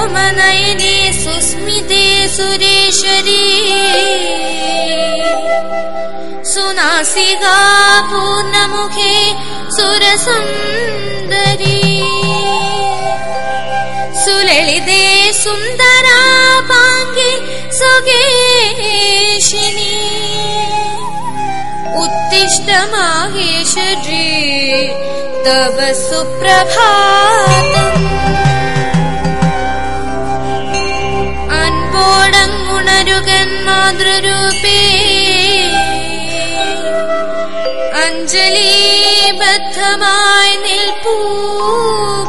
सूर्यसोमनयने सुस्मिते सुरेश्वरी। सुनासिका पूर्णमुखे सुरसुन्दरी। सुललिते सुन्दरापाङ्गे सुगेशिनी। उत्तिष्ठ माहेश्वरी तव सुप्रभातम् അൻപോടങ്ങുണരുകൻ മാതൃരൂപേ അഞ്ജലിബദ്ധമായി നിൽപ്പൂ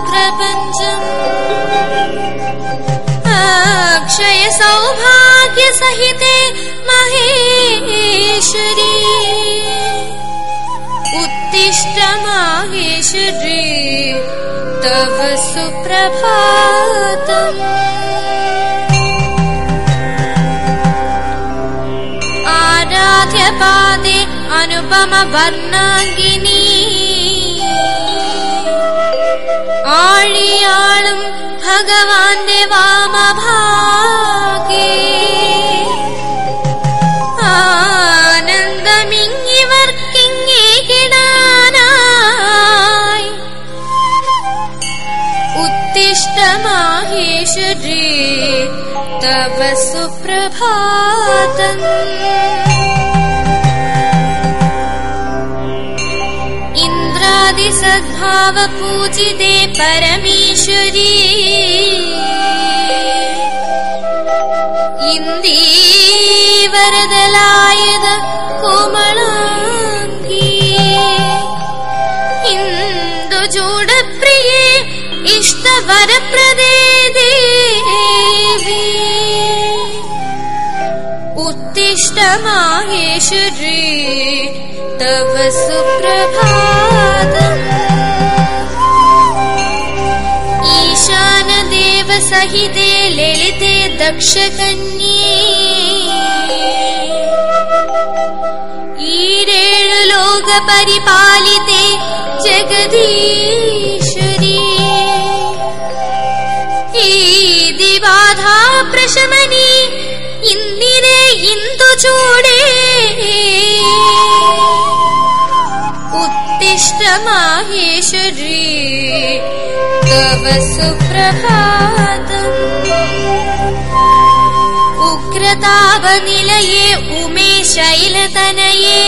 പ്രപഞ്ചം അക്ഷയ സൗഭാഗ്യ സഹിതേ മഹേശ്വരി ഉത്തിഷ്ട മാഹേശ്വരി തവ സുപ്രഭാതം पादे अनुपमवर्णाङ्गिनी आळियाळम् भगवान् देवामभागे आनन्दमिङ्गिवर्किङ्गे उत्तिष्ठ माहेश्वरी तव सुप्रभातम्। सद्भाव पूजिते परमेश्वरी। इन्दी कोमलाङ्गी कोमलाडप्रि इष्टवरप्रदे उत्तिष्ठ माहेश्वरी सुप्रभासहिते ललिते दक्षकन्ये। लोक परिपालिते दिवाधा प्रशमनी इन्दिरे इन्दुचू माहेश्वरी तव सुप्रभातम्। उग्रतावनिलये उमे शैलतनये।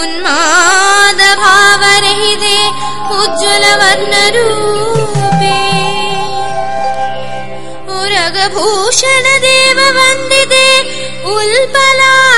उन्मादभावरहिते उज्ज्वलवर्णरूपे। उरगभूषण देव वन्दि उल्पला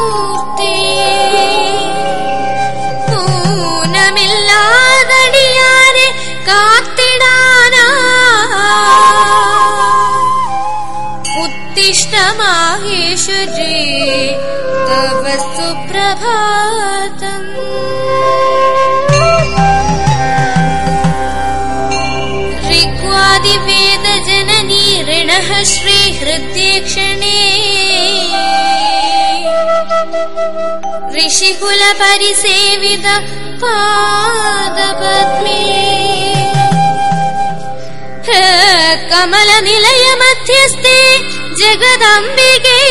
पादपद्मे। कमलनिलयमध्यस्थे जगदम्बिके।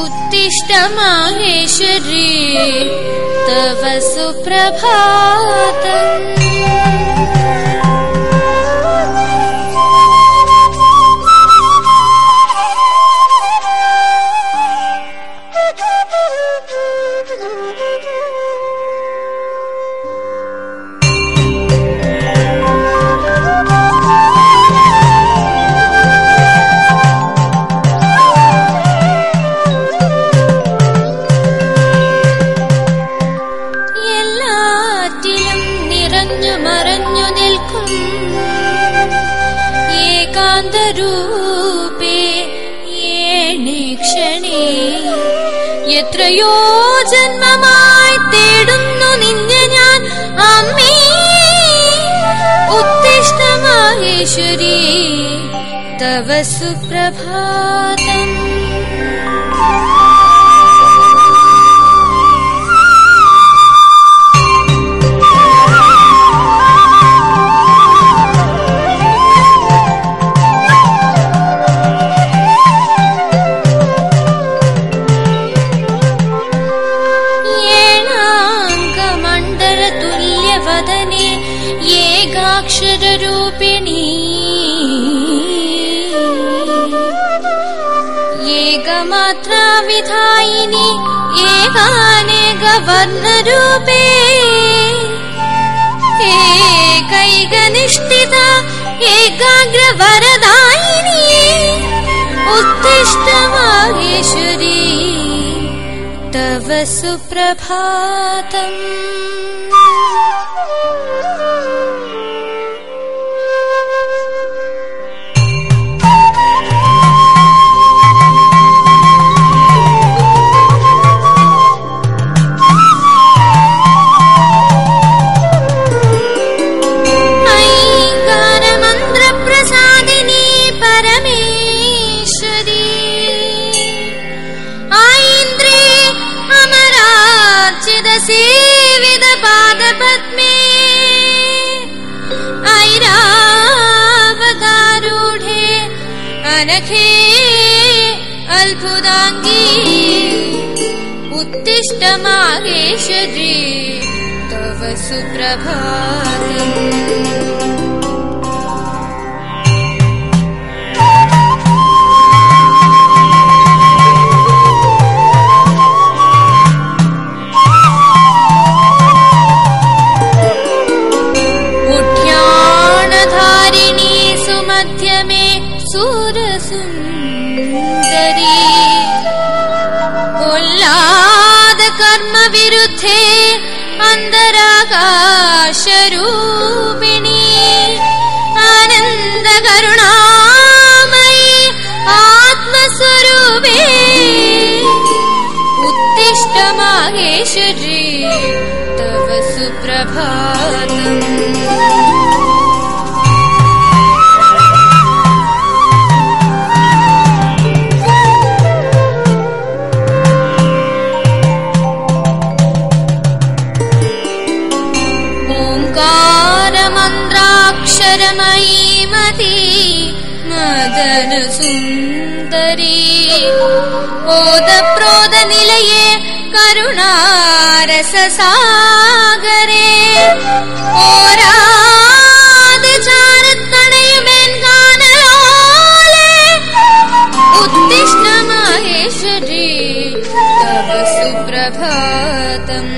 उत्तिष्ठ माहेश्वरी तव सुप्रभातम् ഏകാന്തരൂപേ ഏണീക്ഷണേ എത്രയോ ജന്മമായി തേടുന്നു നിന്നെ ഞാൻ അമ്മേ ഉത്തിഷ്ട മാഹേശ്വരി തവ സുപ്രഭാതം एकमात्रा विधायिनि एकानेकवर्णरूपे एकैकनिष्ठिता एकाग्रवरदायिनी उत्तिष्ठ माहेश्वरी तव सुप्रभातम् अनखे अल्भुदाङ्गी उत्तिष्ठ माहेश्वरी तव सुप्रभातम् उल्लादकर्मविरुद्धे अन्तराकाशरूपिणी ओदप्रोदनिलये करुणारससागरे। गानलोले उत्तिष्ठ माहेश्वरी तव सुप्रभातम्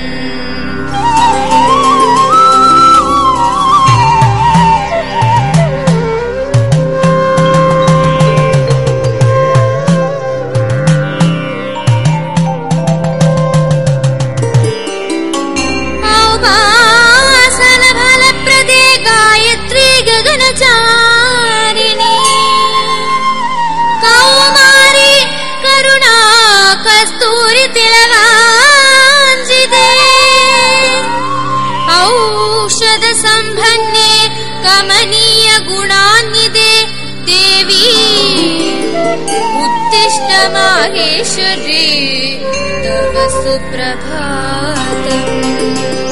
सुप्रभातम्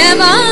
never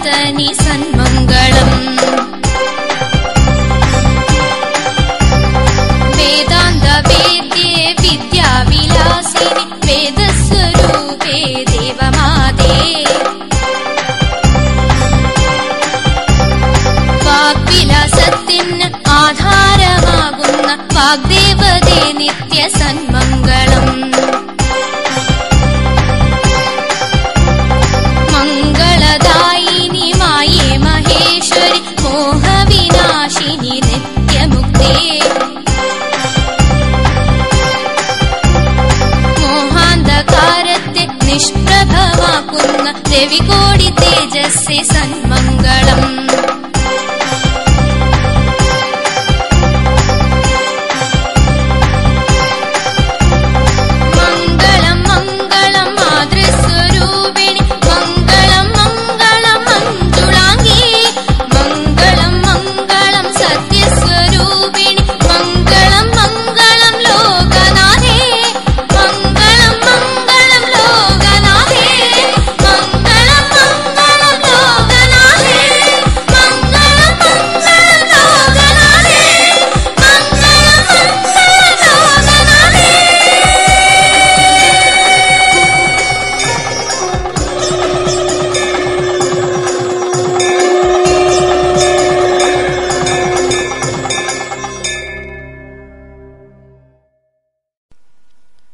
നാഥനി സന്മംഗളം. വേദാന്ത വേദ്യേ വിദ്യാവിലാസിനി വേദസ്വരൂപേ ദേവമാതേ. വാഗ്വിലാസത്തിന് ആധാരമാകുന്ന വാഗ്ദേവതേ നിത്യ जि सन्मङ्गलम्।